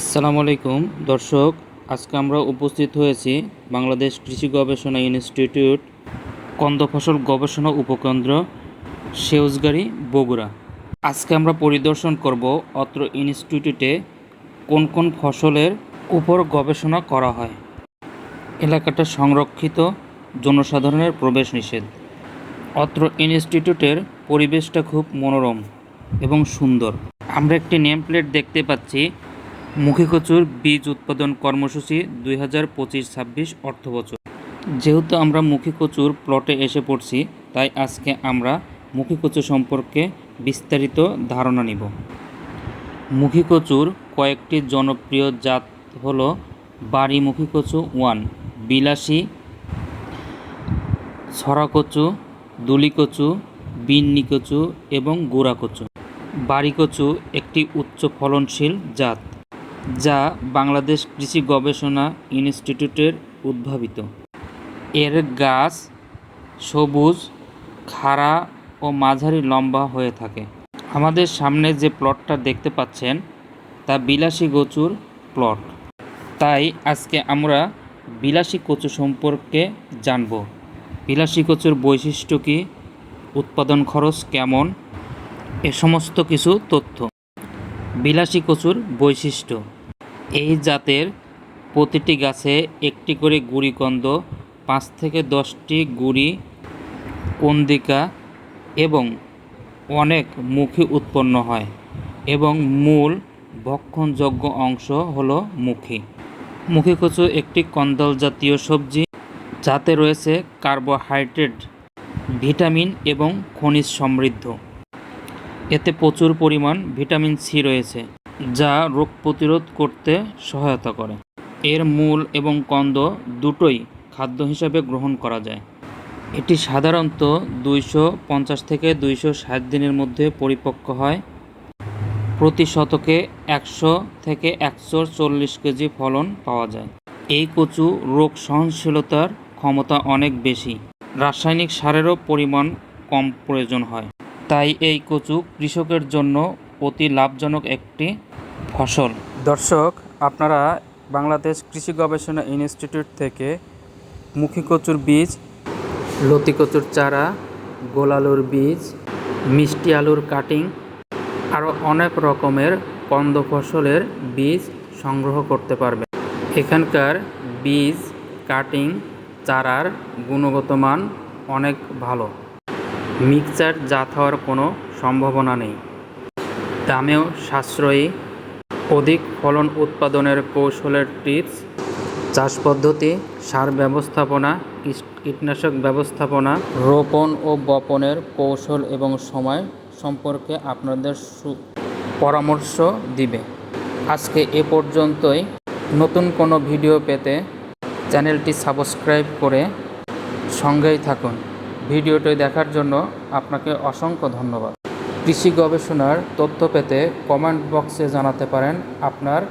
আসসালামু আলাইকুম। দর্শক, আজকে আমরা উপস্থিত হয়েছি বাংলাদেশ কৃষি গবেষণা ইনস্টিটিউট কন্দ ফসল গবেষণা উপকেন্দ্র সেউজগাড়ি, বগুড়া। আজকে আমরা পরিদর্শন করব অত্র ইনস্টিটিউটে কোন কোন ফসলের উপর গবেষণা করা হয়। এলাকাটা সংরক্ষিত, জনসাধারণের প্রবেশ নিষেধ। অত্র ইনস্টিটিউটের পরিবেশটা খুব মনোরম এবং সুন্দর। আমরা একটি নেম প্লেট দেখতে পাচ্ছি। মুখিকচুর বীজ উৎপাদন কর্মসূচি দুই হাজার পঁচিশ ছাব্বিশ অর্থবছর। যেহেতু আমরা মুখিকচুর প্লটে এসে পড়ছি, তাই আজকে আমরা মুখিকচু সম্পর্কে বিস্তারিত ধারণা নিব। মুখিকচুর কয়েকটি জনপ্রিয় জাত হলো বাড়ি মুখিকচু ওয়ান, বিলাসী ছড়াকচু, দুলিকচু বিন্নি কচু এবং গুড়া কচু বাড়ি কচু একটি উচ্চ ফলনশীল জাত। যা বাংলাদেশ কৃষি গবেষণা ইনস্টিটিউটের উদ্ভাবিত। এর গাছ সবুজ, খাড়া ও মাঝারি লম্বা হয়ে থাকে। আমাদের সামনে যে প্লটটা দেখতে পাচ্ছেন, তা বিলাসী কচুর প্লট। তাই আজকে আমরা বিলাসী কচু সম্পর্কে জানব। বিলাসী কচুর বৈশিষ্ট্য কী? উৎপাদন খরচ কেমন? এ সমস্ত কিছু তথ্য। বিলাসী কচুর বৈশিষ্ট্য। এই জাতের প্রতিটি গাছে একটি করে গুড়িকন্দ পাঁচ থেকে দশটি গুড়ি কন্দিকা এবং অনেক মুখী উৎপন্ন হয় এবং মূল ভক্ষণযোগ্য অংশ হলো মুখী। মুখী কচু একটি কন্দল জাতীয় সবজি, যাতে রয়েছে কার্বোহাইড্রেট, ভিটামিন এবং খনিজ সমৃদ্ধ। এতে প্রচুর পরিমাণ ভিটামিন সি রয়েছে। যা রোগ প্রতিরোধ করতে সহায়তা করে। এর মূল এবং কন্দ দুটোই খাদ্য হিসাবে গ্রহণ করা যায়। এটি সাধারণত দুইশো পঞ্চাশ থেকে দুইশো ষাট দিনের মধ্যে পরিপক্ক হয়। প্রতি শতকে একশো থেকে একশো চল্লিশ কেজি ফলন পাওয়া যায়। এই কচু রোগ সহনশীলতার ক্ষমতা অনেক বেশি। রাসায়নিক সারেরও পরিমাণ কম প্রয়োজন হয়। তাই এই কচু কৃষকের জন্য অতি লাভজনক একটি ফসল। দর্শক, আপনারা বাংলাদেশ কৃষি গবেষণা ইনস্টিটিউট থেকে মুখী কচুর বীজ, লতি কচুর চারা, গোল আলুর বীজ, মিষ্টি আলুর কাটিং আরও অনেক রকমের কন্দ ফসলের বীজ সংগ্রহ করতে পারবেন। এখানকার বীজ কাটিং চারার গুণগত মান অনেক ভালো। মিক্সচার জাত হওয়ার কোনো সম্ভাবনা নেই। দামেও সাশ্রয়ী। অধিক ফলন উৎপাদনের কৌশলের টিপস, চাষ পদ্ধতি, সার ব্যবস্থাপনা কীটনাশক ব্যবস্থাপনা, রোপণ ও বপনের কৌশল এবং সময় সম্পর্কে আপনাদের সু- পরামর্শ দিবে। আজকে এ পর্যন্তই। নতুন কোনো ভিডিও পেতে চ্যানেলটি সাবস্ক্রাইব করে সঙ্গেই থাকুন। ভিডিওটি দেখার জন্য আপনাকে অসংখ্য ধন্যবাদ। কৃষি গবেষণার তথ্য পেতে কমেন্ট বক্সে জানাতে পারেন আপনার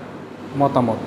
মতামত।